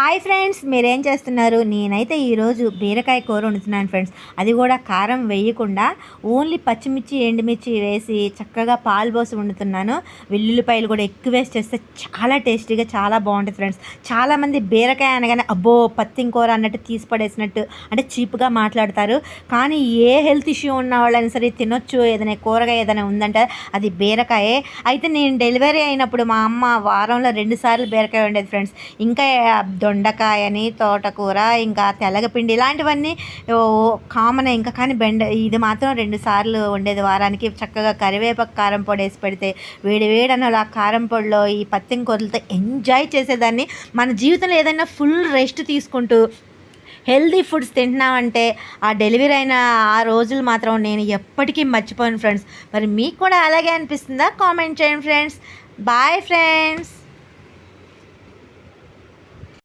Hi friends మీరేం చేస్తున్నారు? నేనైతే ఈరోజు బీరకాయ కూర వండుతున్నాను ఫ్రెండ్స్. అది కూడా కారం వేయకుండా ఓన్లీ పచ్చిమిర్చి ఎండుమిర్చి వేసి చక్కగా పాలు పోసి వండుతున్నాను. వెల్లుల్లిపాయలు కూడా ఎక్కువ వేసి చేస్తే చాలా టేస్టీగా చాలా బాగుంటుంది ఫ్రెండ్స్. చాలామంది బీరకాయ అనగానే అబ్బో పత్తిం కూర అన్నట్టు తీసి పడేసినట్టు అంటే చీప్గా మాట్లాడతారు. కానీ ఏ హెల్త్ ఇష్యూ ఉన్న వాళ్ళైనా సరే తినొచ్చు. ఏదైనా కూరగాయ ఏదైనా ఉందంటే అది బీరకాయే. అయితే నేను డెలివరీ అయినప్పుడు మా అమ్మ వారంలో రెండుసార్లు బీరకాయ ఉండేది ఫ్రెండ్స్. ఇంకా దొండకాయని తోటకూర ఇంకా తెల్లగపిండి ఇలాంటివన్నీ కామన్ ఇంకా కానీ బెండ ఇది మాత్రం రెండు సార్లు వండేది. వారానికి చక్కగా కరివేపాకు కారం పొడి వేసి పెడితే వేడి వేడి ఆ కారం పొడిలో ఈ పత్తిం కూరలతో ఎంజాయ్ చేసేదాన్ని. మన జీవితంలో ఏదైనా ఫుల్ రెస్ట్ తీసుకుంటూ హెల్దీ ఫుడ్స్ తింటున్నామంటే ఆ డెలివరీ అయిన ఆ రోజులు మాత్రం నేను ఎప్పటికీ మర్చిపోను ఫ్రెండ్స్. మరి మీకు కూడా అలాగే అనిపిస్తుందా? కామెంట్ చేయండి ఫ్రెండ్స్. Bye friends.